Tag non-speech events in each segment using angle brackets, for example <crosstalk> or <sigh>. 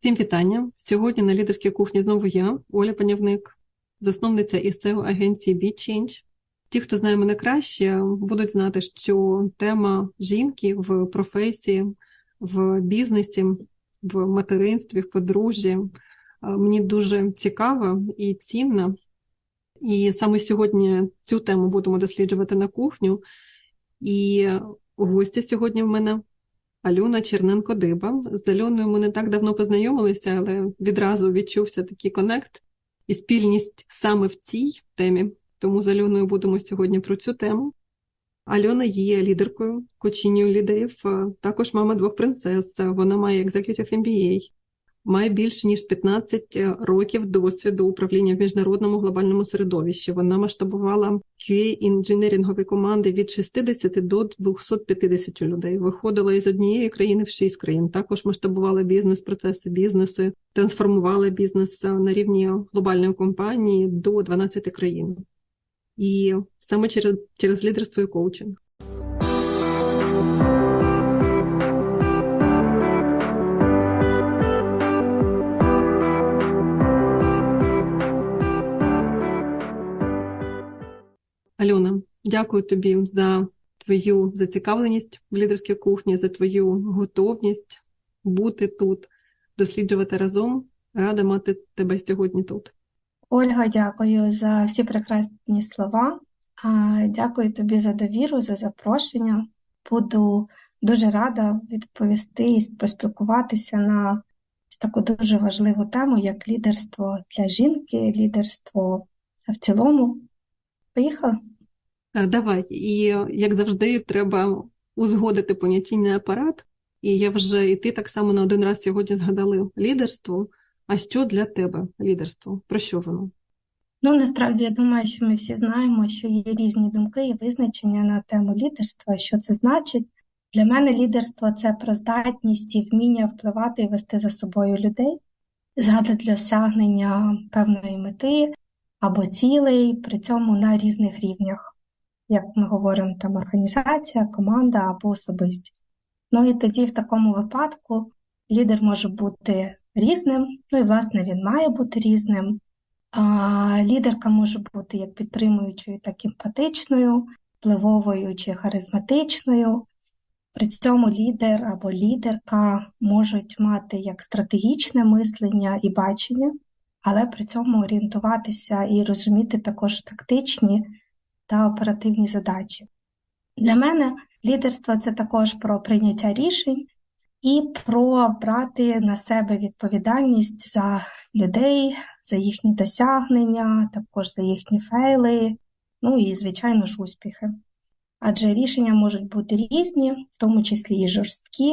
Всім вітання! Сьогодні на лідерській кухні знову я, Оля Панявник, засновниця і SEO агенції BeChange. Ті, хто знає мене краще, будуть знати, що тема жінки в професії, в бізнесі, в материнстві, в подружжі е, мені дуже цікава і цінна. І саме сьогодні цю тему будемо досліджувати на кухню. І гості сьогодні в мене Альона Черненко-Диба. З Альоною ми не так давно познайомилися, але відразу відчувся такий конект і спільність саме в цій темі. Тому з Альоною будемо сьогодні про цю тему. Альона є лідеркою, кочінню лідерів, також мама двох принцес. Вона має Executive MBA, має більше ніж 15 років досвіду управління в міжнародному глобальному середовищі. Вона масштабувала qa інженерингові команди від 60 до 250 людей. Виходила із однієї країни в 6 країн. Також масштабувала бізнес-процеси, бізнеси, трансформувала бізнес на рівні глобальної компанії до 12 країн. І саме через, через лідерство і коучинг. Дякую тобі за твою зацікавленість в лідерській кухні, за твою готовність бути тут, досліджувати разом. Рада мати тебе сьогодні тут. Ольга, дякую за всі прекрасні слова. Дякую тобі за довіру, за запрошення. Буду дуже рада відповісти і поспілкуватися на таку дуже важливу тему, як лідерство для жінки, лідерство в цілому. Поїхали? Давай. І як завжди, треба узгодити понятійний апарат. І я вже і ти так само на один раз сьогодні згадали лідерство. А що для тебе лідерство? Про що воно? Ну, насправді я думаю, що ми всі знаємо, що є різні думки і визначення на тему лідерства, що це значить. Для мене лідерство це про здатність і вміння впливати і вести за собою людей, задля досягнення певної мети або цілей, при цьому на різних рівнях, як ми говоримо, там організація, команда або особистість. Ну і тоді, в такому випадку, лідер може бути різним, ну і, власне, він має бути різним. А Лідерка може бути як підтримуючою, так і емпатичною, впливовою чи харизматичною. При цьому лідер або лідерка можуть мати як стратегічне мислення і бачення, але при цьому орієнтуватися і розуміти також тактичні та оперативні задачі. Для мене лідерство це також про прийняття рішень і про брати на себе відповідальність за людей, за їхні досягнення, також за їхні фейли, ну і, звичайно ж, успіхи. Адже рішення можуть бути різні, в тому числі і жорсткі,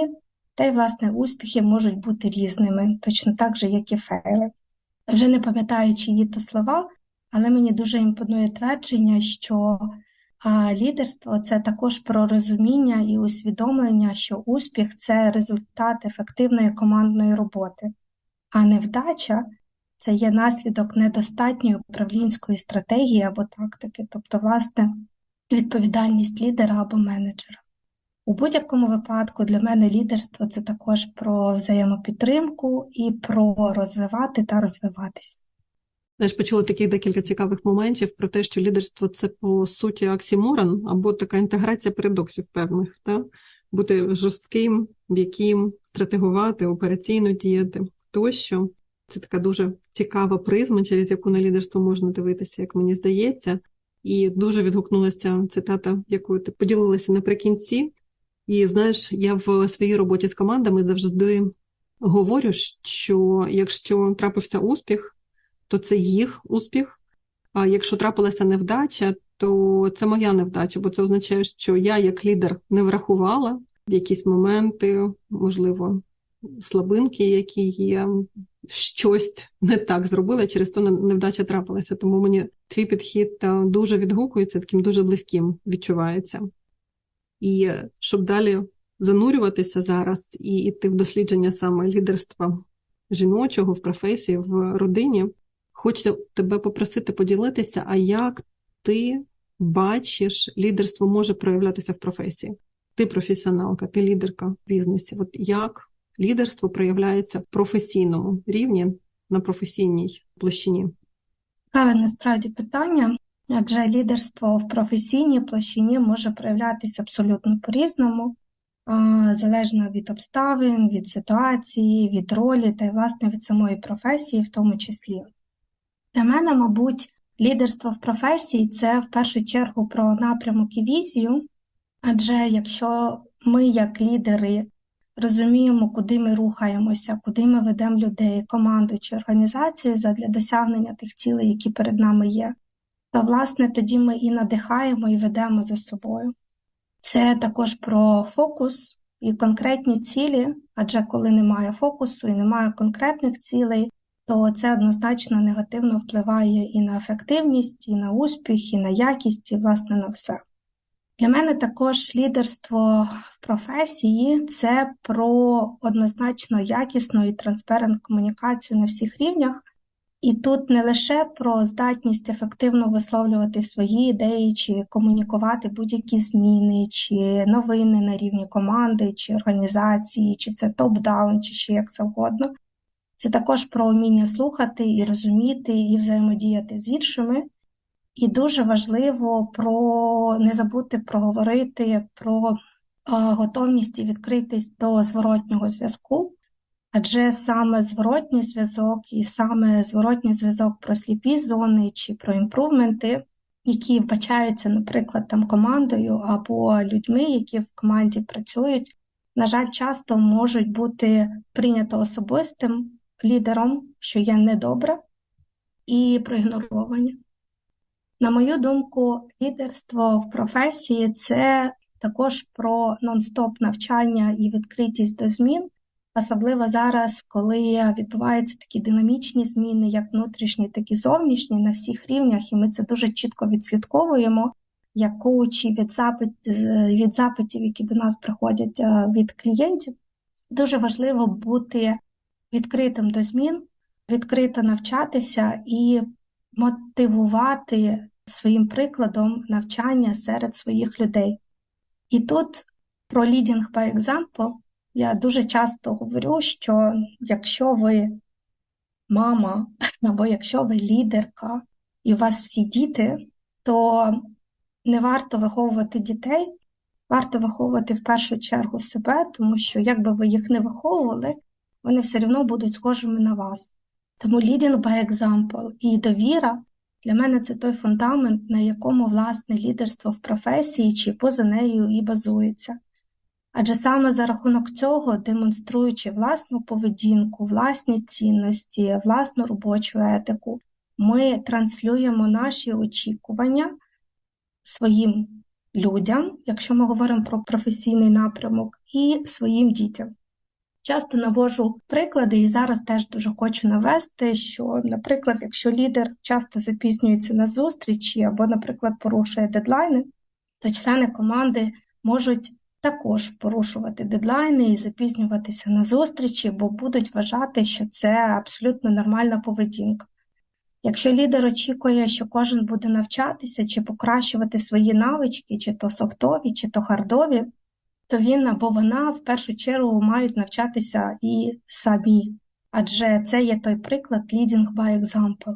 та й, власне, успіхи можуть бути різними, точно так же, як і фейли. Вже не пам'ятаю, чиї то слова, але мені дуже імпонує твердження, що лідерство це також про розуміння і усвідомлення, що успіх це результат ефективної командної роботи, а невдача це є наслідок недостатньої управлінської стратегії або тактики, тобто, власне, відповідальність лідера або менеджера. У будь-якому випадку для мене лідерство це також про взаємопідтримку і про розвивати та розвиватися. Знаєш, почула таких декілька цікавих моментів про те, що лідерство це по суті оксиморон або така інтеграція парадоксів певних, та? бути жорстким, м'яким, стратегувати, операційно діяти тощо. Це така дуже цікава призма, через яку на лідерство можна дивитися, як мені здається. І дуже відгукнулася цитата, якою ти поділилася наприкінці. І знаєш, я в своїй роботі з командами завжди говорю, що якщо трапився успіх, то це їх успіх. А якщо трапилася невдача, то це моя невдача, бо це означає, що я, як лідер, не врахувала в якісь моменти, можливо, слабинки, які є, щось не так зробила, через то невдача трапилася. Тому мені твій підхід дуже відгукується, таким дуже близьким відчувається. І щоб далі занурюватися зараз і йти в дослідження саме лідерства жіночого в професії, в родині, хочу тебе попросити поділитися, а як ти бачиш, лідерство може проявлятися в професії? Ти професіоналка, ти лідерка в бізнесі. От як лідерство проявляється в професійному рівні, на професійній площині? Цікаве насправді питання, адже лідерство в професійній площині може проявлятися абсолютно по-різному, залежно від обставин, від ситуації, від ролі та й, власне, від самої професії в тому числі. Для мене, мабуть, лідерство в професії це в першу чергу про напрямок і візію, адже якщо ми, як лідери, розуміємо, куди ми рухаємося, куди ми ведемо людей, команду чи організацію задля досягнення тих цілей, які перед нами є, то, власне, тоді ми і надихаємо, і ведемо за собою. Це також про фокус і конкретні цілі, адже коли немає фокусу і немає конкретних цілей, то це однозначно негативно впливає і на ефективність, і на успіх, і на якість, і, власне, на все. Для мене також лідерство в професії це про однозначно якісну і транспарентну комунікацію на всіх рівнях. І тут не лише про здатність ефективно висловлювати свої ідеї, чи комунікувати будь-які зміни, чи новини на рівні команди, чи організації, чи це топ-даун, чи ще як завгодно. Це також про вміння слухати і розуміти, і взаємодіяти з іншими. І дуже важливо про не забути проговорити про готовність і відкритість до зворотнього зв'язку, адже саме зворотній зв'язок і саме зворотній зв'язок про сліпі зони чи про імпрувменти, які вбачаються, наприклад, там командою або людьми, які в команді працюють, на жаль, часто можуть бути прийнято особистим лідером, що є недобре, і проігноровані. На мою думку, лідерство в професії це також про нон-стоп навчання і відкритість до змін, особливо зараз, коли відбуваються такі динамічні зміни, як внутрішні, так і зовнішні, на всіх рівнях, і ми це дуже чітко відслідковуємо, як коучі від запит, від запитів, які до нас приходять від клієнтів. Дуже важливо бути відкритим до змін, відкрито навчатися і мотивувати своїм прикладом навчання серед своїх людей. І тут про leading by example я дуже часто говорю, що якщо ви мама, або якщо ви лідерка і у вас всі діти, то не варто виховувати дітей, варто виховувати в першу чергу себе, тому що, якби ви їх не виховували, вони все одно будуть схожими на вас. Тому leading by example і довіра для мене це той фундамент, на якому власне лідерство в професії чи поза нею і базується. Адже саме за рахунок цього, демонструючи власну поведінку, власні цінності, власну робочу етику, ми транслюємо наші очікування своїм людям, якщо ми говоримо про професійний напрямок, і своїм дітям. Часто навожу приклади, і зараз теж дуже хочу навести, що, наприклад, якщо лідер часто запізнюється на зустрічі або, наприклад, порушує дедлайни, то члени команди можуть також порушувати дедлайни і запізнюватися на зустрічі, бо будуть вважати, що це абсолютно нормальна поведінка. Якщо лідер очікує, що кожен буде навчатися чи покращувати свої навички, чи то софтові, чи то хардові, то він або вона в першу чергу мають навчатися і самі, адже це є той приклад leading by example.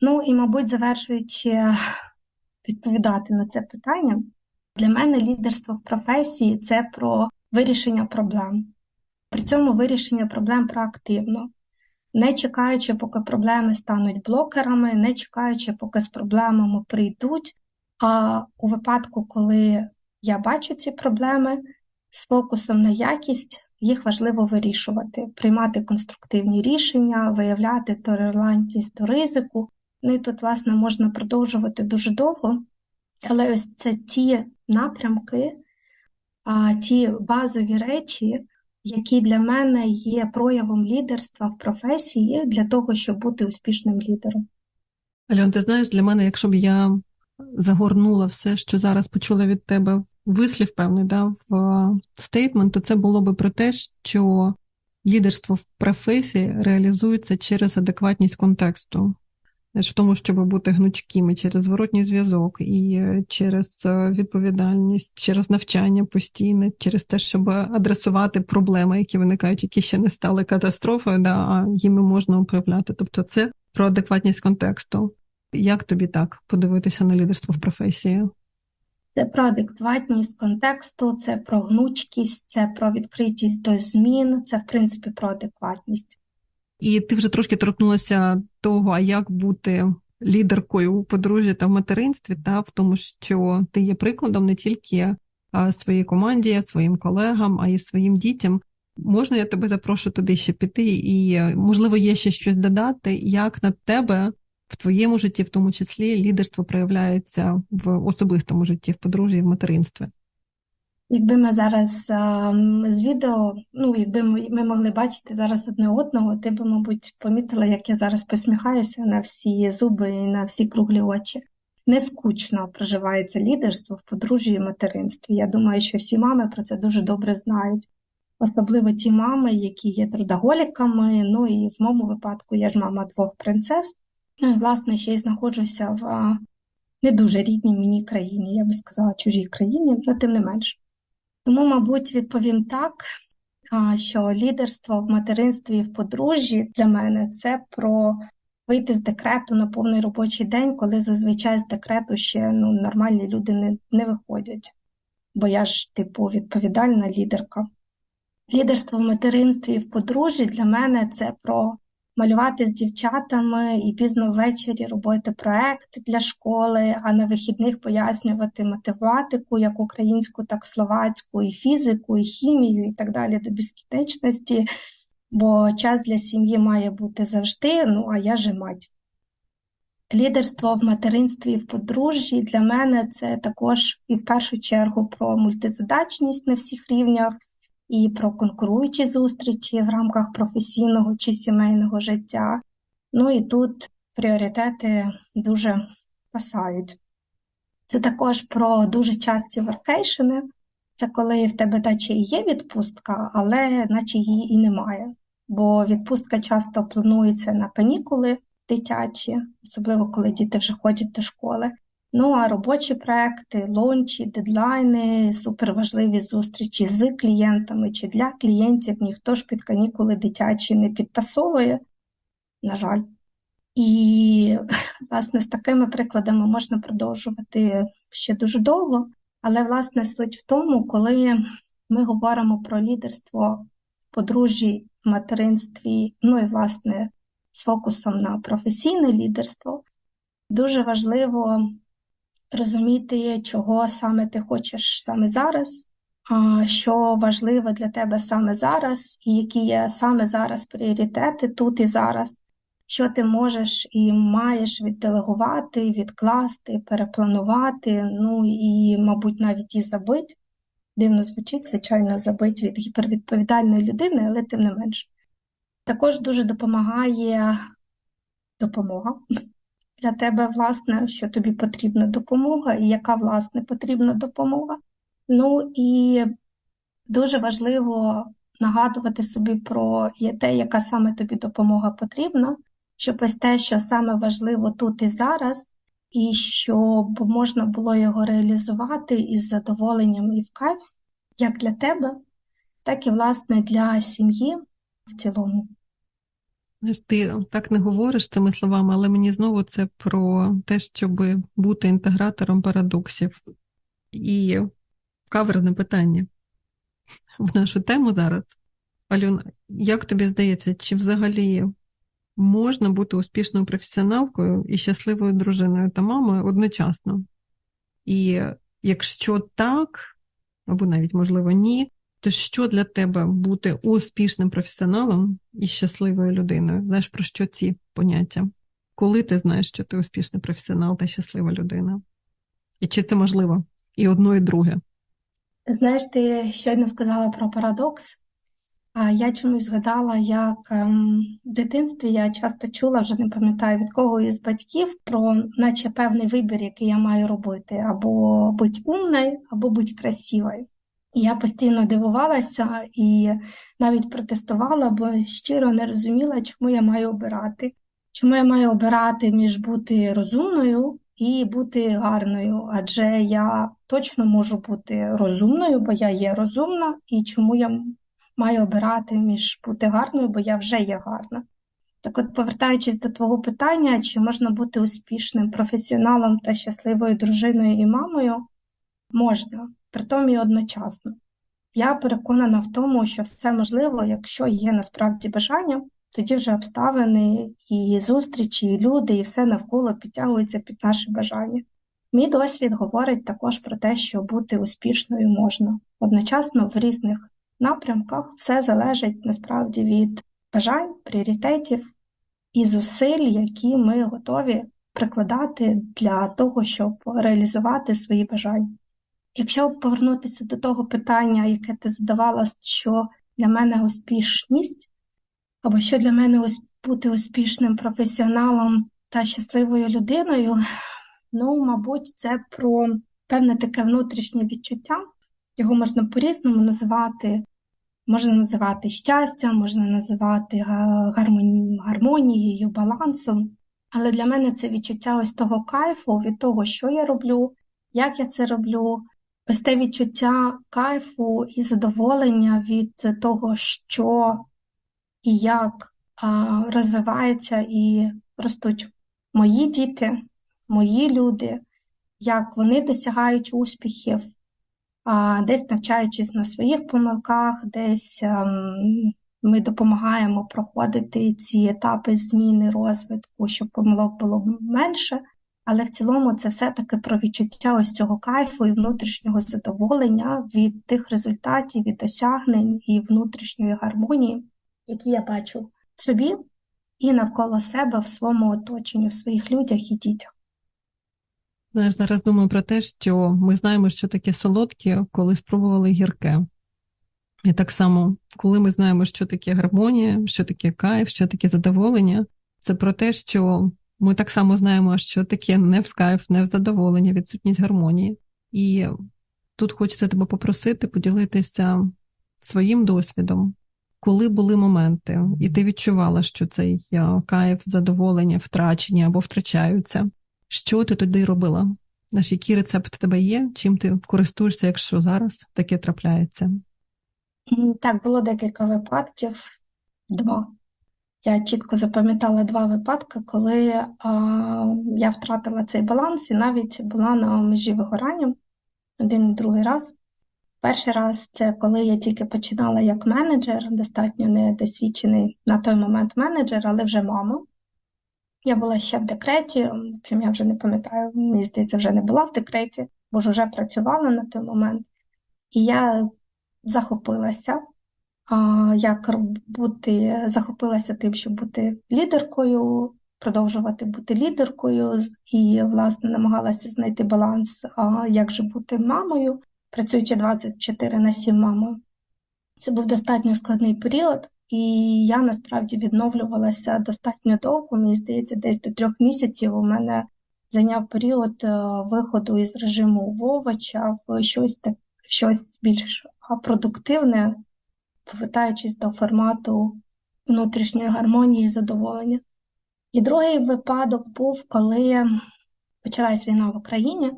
Ну і, мабуть, завершуючи відповідати на це питання, для мене лідерство в професії це про вирішення проблем. При цьому вирішення проблем проактивно, не чекаючи, поки проблеми стануть блокерами, не чекаючи, поки з проблемами прийдуть. А у випадку, коли я бачу ці проблеми з фокусом на якість, їх важливо вирішувати, приймати конструктивні рішення, виявляти толерантність до ризику. Ну і тут, власне, можна продовжувати дуже довго, але ось це ті напрямки, ті базові речі, які для мене є проявом лідерства в професії для того, щоб бути успішним лідером. Альон, ти знаєш, для мене, якщо б я загорнула все, що зараз почула від тебе вислів певний да, в стейтмент, то це було би про те, що лідерство в професії реалізується через адекватність контексту. в тому, щоб бути гнучкими через зворотній зв'язок і е, через е, відповідальність, через навчання постійне, через те, щоб адресувати проблеми, які виникають, які ще не стали катастрофою, да, а їми можна управляти. Тобто це про адекватність контексту. Як тобі так подивитися на лідерство в професії? Це про адекватність контексту, це про гнучкість, це про відкритість до змін, це в принципі про адекватність. І ти вже трошки торкнулася того, а як бути лідеркою у подружжі та в материнстві, та в тому, що ти є прикладом не тільки своїй команді, своїм колегам, а й своїм дітям. Можна я тебе запрошу туди ще піти, і е, можливо є ще щось додати, як на тебе в твоєму житті, в тому числі, лідерство проявляється в особистому житті, в подружжі, в материнстві. Якби ми зараз з відео, ну якби ми, ми могли бачити зараз одне одного, ти б, мабуть, помітила, як я зараз посміхаюся на всі зуби і на всі круглі очі. Не скучно проживається лідерство в подружжі і материнстві. Я думаю, що всі мами про це дуже добре знають. Особливо ті мами, які є трудоголіками. Ну і в моєму випадку я ж мама двох принцес. Ну і власне ще й знаходжуся в не дуже рідній мені країні, я би сказала, чужій країні, але тим не менш. Тому, мабуть, відповім так, що лідерство в материнстві і в подружжі для мене це про вийти з декрету на повний робочий день, коли зазвичай з декрету ще ну, нормальні люди не, не виходять. Бо я ж, типу, відповідальна лідерка. Лідерство в материнстві і в подружжі для мене це про малювати з дівчатами і пізно ввечері робити проект для школи, а на вихідних пояснювати математику, як українську, так словацьку, і фізику, і хімію, і так далі до безкінечності. Бо час для сім'ї має бути завжди, ну а я же мать. Лідерство в материнстві і в подружжі для мене це також і в першу чергу про мультизадачність на всіх рівнях і про конкуруючі зустрічі в рамках професійного чи сімейного життя. Ну і тут пріоритети дуже пасають. Це також про дуже часті варкейшени. Це коли в тебе наче і є відпустка, але наче її і немає. Бо відпустка часто планується на канікули дитячі, особливо коли діти вже ходять до школи. Ну а робочі проекти, лончі, дедлайни, суперважливі зустрічі з клієнтами чи для клієнтів ніхто ж під канікули дитячі не підтасовує, на жаль. І, <laughs> власне, з такими прикладами можна продовжувати ще дуже довго, але, власне, суть в тому, коли ми говоримо про лідерство в подружжі, материнстві, ну і, власне, з фокусом на професійне лідерство, дуже важливо розуміти, чого саме ти хочеш саме зараз, що важливо для тебе саме зараз, і які є саме зараз пріоритети тут і зараз, що ти можеш і маєш відделегувати, відкласти, перепланувати, ну і, мабуть, навіть і забити. Дивно звучить, звичайно, забить від гіпервідповідальної людини, але тим не менше. Також дуже допомагає допомога для тебе, власне, що тобі потрібна допомога, і яка, власне, потрібна допомога. Ну і дуже важливо нагадувати собі про те, яка саме тобі допомога потрібна, щоб ось те, що саме важливо тут і зараз, і щоб можна було його реалізувати із задоволенням і в кайф, як для тебе, так і, власне, для сім'ї в цілому. Ти так не говориш цими словами, але мені знову це про те, щоб бути інтегратором парадоксів. І каверзне питання в нашу тему зараз. Альона, як тобі здається, чи взагалі можна бути успішною професіоналкою і щасливою дружиною та мамою одночасно? І якщо так, або навіть можливо ні, то що для тебе бути успішним професіоналом і щасливою людиною? Знаєш, про що ці поняття? Коли ти знаєш, що ти успішний професіонал та щаслива людина? І чи це можливо? І одно, і друге? Знаєш, ти щойно сказала про парадокс. А я чомусь згадала, як ем, в дитинстві я часто чула, вже не пам'ятаю від кого із батьків, про наче певний вибір, який я маю робити, або бути умною, або бути красивою. Я постійно дивувалася і навіть протестувала, бо щиро не розуміла, чому я маю обирати. Чому я маю обирати між бути розумною і бути гарною? Адже я точно можу бути розумною, бо я є розумна, і чому я маю обирати між бути гарною, бо я вже є гарна. Так от, повертаючись до твого питання, чи можна бути успішним професіоналом та щасливою дружиною і мамою? Можна, притом і одночасно. Я переконана в тому, що все можливо, якщо є насправді бажання, тоді вже обставини і зустрічі, і люди, і все навколо підтягуються під наше бажання. Мій досвід говорить також про те, що бути успішною можна. Одночасно в різних напрямках все залежить насправді від бажань, пріоритетів і зусиль, які ми готові прикладати для того, щоб реалізувати свої бажання. Якщо повернутися до того питання, яке ти задавала, що для мене успішність, або що для мене бути успішним професіоналом та щасливою людиною, ну, мабуть, це про певне таке внутрішнє відчуття. Його можна по-різному називати. Можна називати щастя, можна називати гармонією, балансом. Але для мене це відчуття ось того кайфу від того, що я роблю, як я це роблю, ось те відчуття кайфу і задоволення від того, що і як розвиваються і ростуть мої діти, мої люди, як вони досягають успіхів, десь навчаючись на своїх помилках, десь ем, ми допомагаємо проходити ці етапи зміни розвитку, щоб помилок було менше. Але в цілому це все-таки про відчуття ось цього кайфу і внутрішнього задоволення від тих результатів, від досягнень і внутрішньої гармонії, які я бачу собі і навколо себе в своєму оточенні, в своїх людях і дітях. Знаєш, зараз думаю про те, що ми знаємо, що таке солодке, коли спробували гірке. І так само, коли ми знаємо, що таке гармонія, що таке кайф, що таке задоволення, це про те, що ми так само знаємо, що таке не в кайф, не в задоволення, відсутність гармонії. І тут хочеться тебе попросити поділитися своїм досвідом, коли були моменти, і ти відчувала, що цей кайф, задоволення втрачені або втрачаються. Що ти тоді робила? Наш який рецепт в тебе є? Чим ти користуєшся, якщо зараз таке трапляється? Так, було декілька випадків, два. Я чітко запам'ятала два випадки, коли а, я втратила цей баланс і навіть була на межі вигорання один і другий раз. Перший раз це коли я тільки починала як менеджер, достатньо недосвідчений на той момент менеджер, але вже мама. Я була ще в декреті, я вже не пам'ятаю, мені здається, вже не була в декреті, бо ж вже працювала на той момент. І я захопилася, як бути, захопилася тим, щоб бути лідеркою, продовжувати бути лідеркою, і, власне, намагалася знайти баланс, як же бути мамою, працюючи 24 на 7 мамою. Це був достатньо складний період, і я насправді відновлювалася достатньо довго. Мені здається, десь до трьох місяців у мене зайняв період е, виходу із режиму овоча в щось так, щось більш продуктивне, повертаючись до формату внутрішньої гармонії і задоволення. І другий випадок був, коли почалась війна в Україні.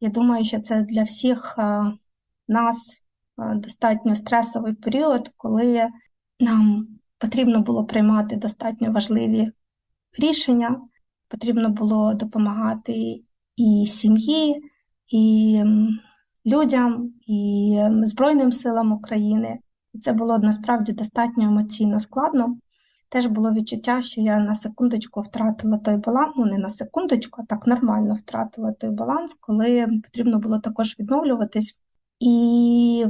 Я думаю, що це для всіх нас достатньо стресовий період, коли нам потрібно було приймати достатньо важливі рішення, потрібно було допомагати і сім'ї, і людям, і Збройним силам України. І це було насправді достатньо емоційно складно. Теж було відчуття, що я на секундочку втратила той баланс, ну не на секундочку, а так нормально втратила той баланс, коли потрібно було також відновлюватись. І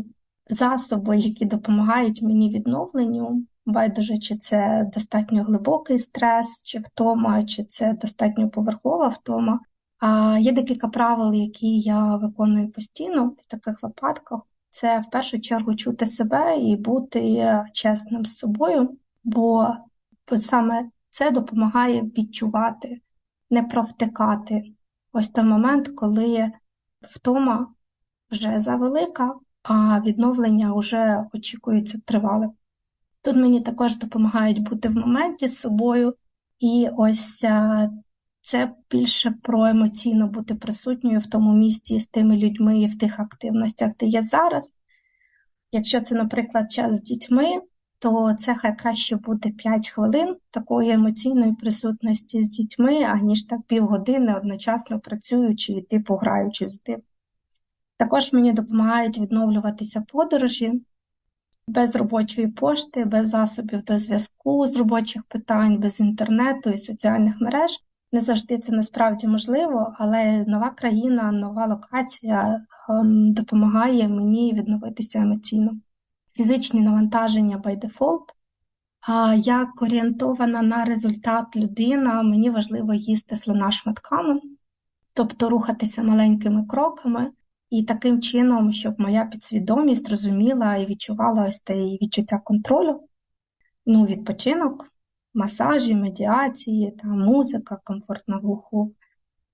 засоби, які допомагають мені відновленню, байдуже, чи це достатньо глибокий стрес, чи втома, чи це достатньо поверхова втома. А є декілька правил, які я виконую постійно в таких випадках. Це в першу чергу чути себе і бути чесним з собою, бо саме це допомагає відчувати, не провтикати. Ось той момент, коли втома вже завелика, а відновлення вже очікується тривале. Тут мені також допомагають бути в моменті з собою І ось е, це більше про емоційно бути присутньою в тому місці з тими людьми і в тих активностях, де є зараз. Якщо це, наприклад, час з дітьми, то це хай краще буде 5 хвилин такої емоційної присутності з дітьми, аніж так півгодини одночасно працюючи і типу граючи з ним. Також мені допомагають відновлюватися подорожі без робочої пошти, без засобів до зв'язку з робочих питань, без інтернету і соціальних мереж. Не завжди це насправді можливо, але нова країна, нова локація ем, допомагає мені відновитися емоційно. Фізичні навантаження by default. Як орієнтована на результат людина, мені важливо їсти слона шматками, тобто рухатися маленькими кроками, і таким чином, щоб моя підсвідомість розуміла і відчувала ось те відчуття контролю, ну, відпочинок, масажі, медіації, та музика, комфортна глуху.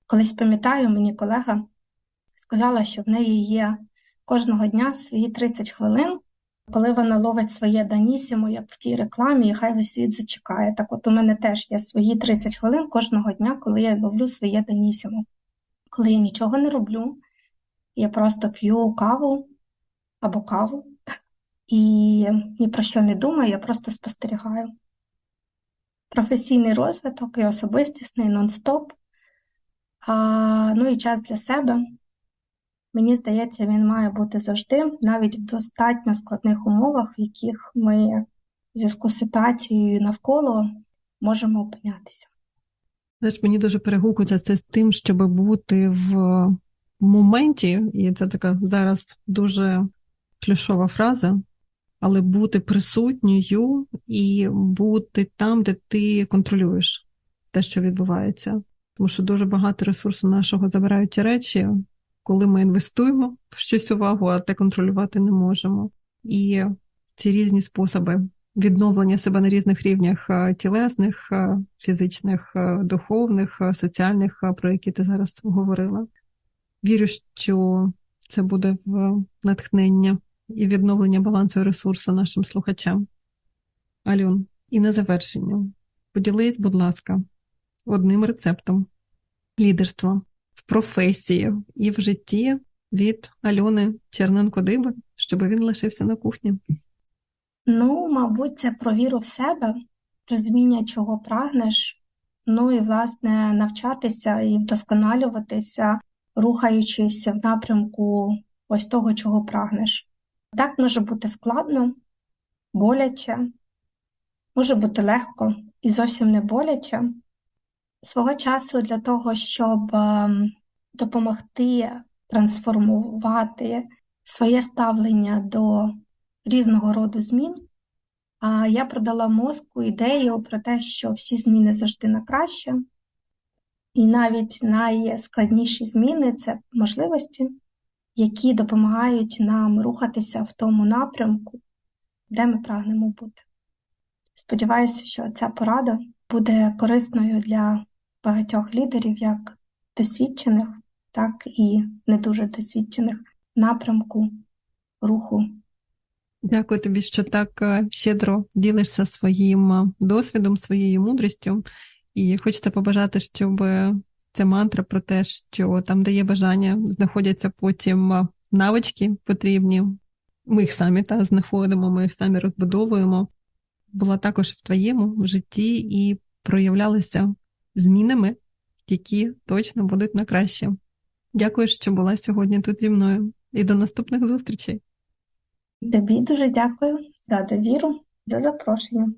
Колись пам'ятаю, мені колега сказала, що в неї є кожного дня свої 30 хвилин, коли вона ловить своє данісімо, як в тій рекламі, і хай весь світ зачекає. Так от у мене теж є свої 30 хвилин кожного дня, коли я ловлю своє данісімо. Коли я нічого не роблю, я просто п'ю каву або каву і ні про що не думаю, я просто спостерігаю. Професійний розвиток і особистісний нон-стоп, ну і час для себе. Мені здається, він має бути завжди, навіть в достатньо складних умовах, в яких ми в зв'язку з ситуацією навколо можемо опинятися. Знаєш, мені дуже перегукується це з тим, щоб бути в моменті, і це така зараз дуже ключова фраза, але бути присутньою і бути там, де ти контролюєш те, що відбувається. Тому що дуже багато ресурсу нашого забирають ті речі, коли ми інвестуємо в щось увагу, а те контролювати не можемо. І ці різні способи відновлення себе на різних рівнях тілесних, фізичних, духовних, соціальних, про які ти зараз говорила. Вірю, що це буде в натхнення і відновлення балансу ресурсу нашим слухачам. Альон, і на завершення, поділись, будь ласка, одним рецептом лідерства в професії і в житті від Альони Черненко-Диби, щоб він лишився на кухні. Ну, мабуть, це про віру в себе, розуміння, чого прагнеш, ну і, власне, навчатися і вдосконалюватися, рухаючись в напрямку ось того, чого прагнеш. Так може бути складно, боляче, може бути легко і зовсім не боляче. Свого часу для того, щоб ем, допомогти трансформувати своє ставлення до різного роду змін, я продала мозку ідею про те, що всі зміни завжди на краще, і навіть найскладніші зміни це можливості, які допомагають нам рухатися в тому напрямку, де ми прагнемо бути. Сподіваюся, що ця порада буде корисною для багатьох лідерів, як досвідчених, так і не дуже досвідчених напрямку руху. Дякую тобі, що так е, щедро ділишся своїм е, досвідом, своєю мудрістю. І хочете побажати, щоб ця мантра про те, що там, де є бажання, знаходяться потім е, навички потрібні. Ми їх самі та знаходимо, ми їх самі розбудовуємо. Була також в твоєму житті і проявлялися змінами, які точно будуть на краще. Дякую, що була сьогодні тут зі мною, і до наступних зустрічей. Тобі дуже дякую за довіру, за запрошення.